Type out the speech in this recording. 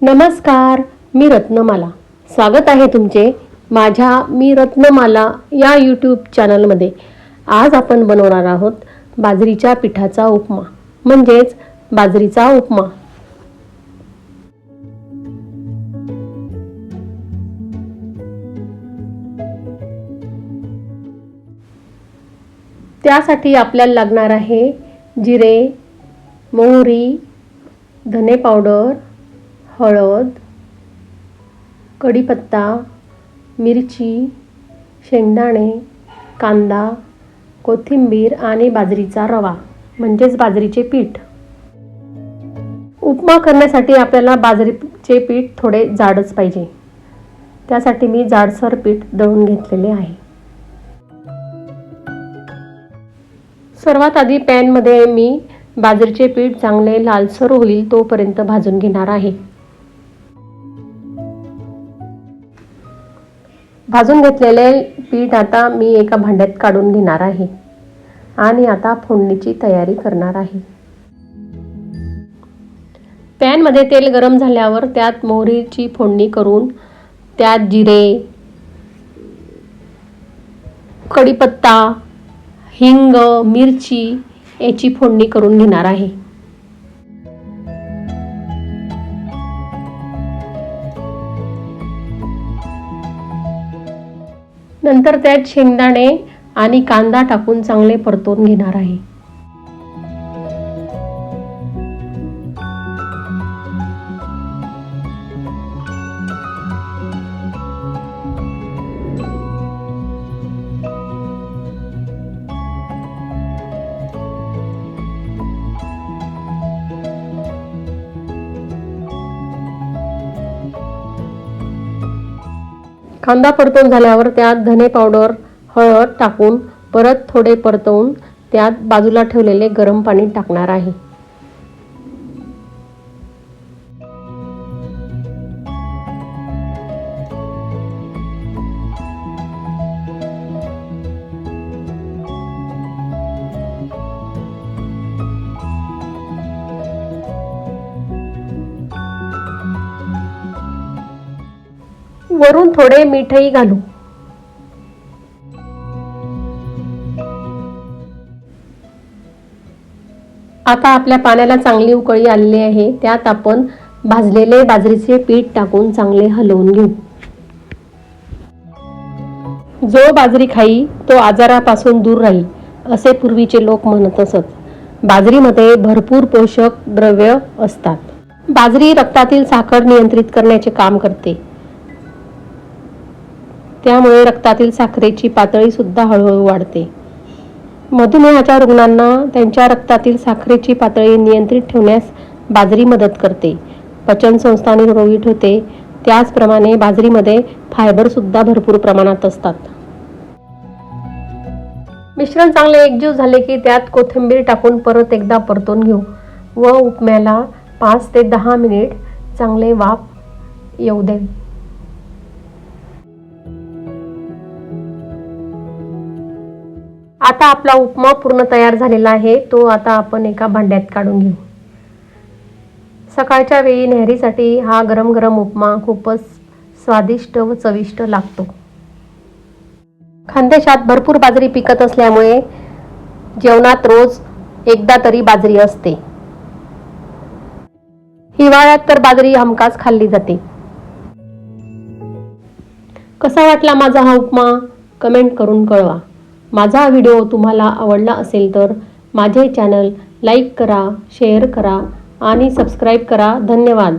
नमस्कार मी रत्नमाला. स्वागत आहे तुमचे माझ्या मी रत्नमाला या यूट्यूब चॅनलमध्ये आज आपण बनवणार आहोत बाजरीच्या पिठाचा उपमा म्हणजेच बाजरीचा उपमा. त्यासाठी आपल्याला लागणार आहे जिरे मोहरी धने पावडर हळद कढीपत्ता मिरची शेंगदाणे कांदा कोथिंबीर आणि बाजरीचा रवा म्हणजेच बाजरीचे पीठ. उपमा करण्यासाठी आपल्याला बाजरीचे पीठ थोडे जाडच पाहिजे. त्यासाठी मी जाडसर पीठ दळून घेतलेले आहे. सर्वात आधी पॅनमध्ये मी बाजरीचे पीठ चांगले लालसर होईल तोपर्यंत भाजून घेणार आहे. भाजून घेतलेले पीठ आता मी एका भांड्यात काढून घेणार आहे. आणि आता फोडणीची तयारी करणार आहे. पॅनमध्ये तेल गरम झाल्यावर त्यात मोहरीची फोडणी करून त्यात जिरे कढीपत्ता हिंग मिरची याची फोडणी करून घेणार आहे. नंतर त्यात शेंगदाणे आणि कांदा टाकून चांगले परतून घेणार आहे. कांदा परतून झाल्यावर त्यात धने पावडर हळद टाकून परत थोडे परतवून त्यात बाजूला ठेवलेले गरम पाणी टाकणार आहे. वरून थोडे मीठही घालू. आता आपल्या पाण्याला चांगली उकळी आलेली आहे. त्यात आपण भाजलेले बाजरीचे पीठ टाकून चांगले हलवून घेऊ. जो बाजरी खाई तो आजारापासून दूर राहील असे पूर्वीचे लोक म्हणत असत. बाजरीमध्ये भरपूर पोषक द्रव्य असतात. बाजरी रक्तातील साखर नियंत्रित करण्याचे काम करते. त्यामुळे रक्तातील साखरेची पातळी सुद्धा हळूहळू वाढते. मधुमेहाच्या रुग्णांना त्यांच्या रक्तातील साखरेची पातळी नियंत्रित ठेवण्यास बाजरी मदत करते. पचन संस्था निरोगी ठेवते. त्याचप्रमाणे बाजरीमध्ये फायबर सुद्धा भरपूर प्रमाणात असतात. मिश्रण चांगले एकजीव झाले की त्यात कोथिंबीर टाकून परत एकदा परतून घेऊ व उपम्याला पाच ते दहा मिनिट चांगले वाफ येऊ द्यावी आता आपला उपमा पूर्ण तयार झालेला आहे तो आता आपण एका भांड्यात काढून घेऊ. सकाळच्या वेळी नेहरीसाठी हा गरम गरम उपमा खूपच स्वादिष्ट व चविष्ट लागतो. खानदेशात भरपूर बाजरी पिकत असल्यामुळे जेवणात रोज एकदा तरी बाजरी असते. हिवाळ्यात तर बाजरी हमखास खाल्ली जाते. कसा वाटला माझा हा उपमा? कमेंट करून कळवा. माझा व्हिडिओ तुम्हाला आवडला असेल तर माझे चॅनल लाईक करा शेअर करा आणि सबस्क्राईब करा. धन्यवाद.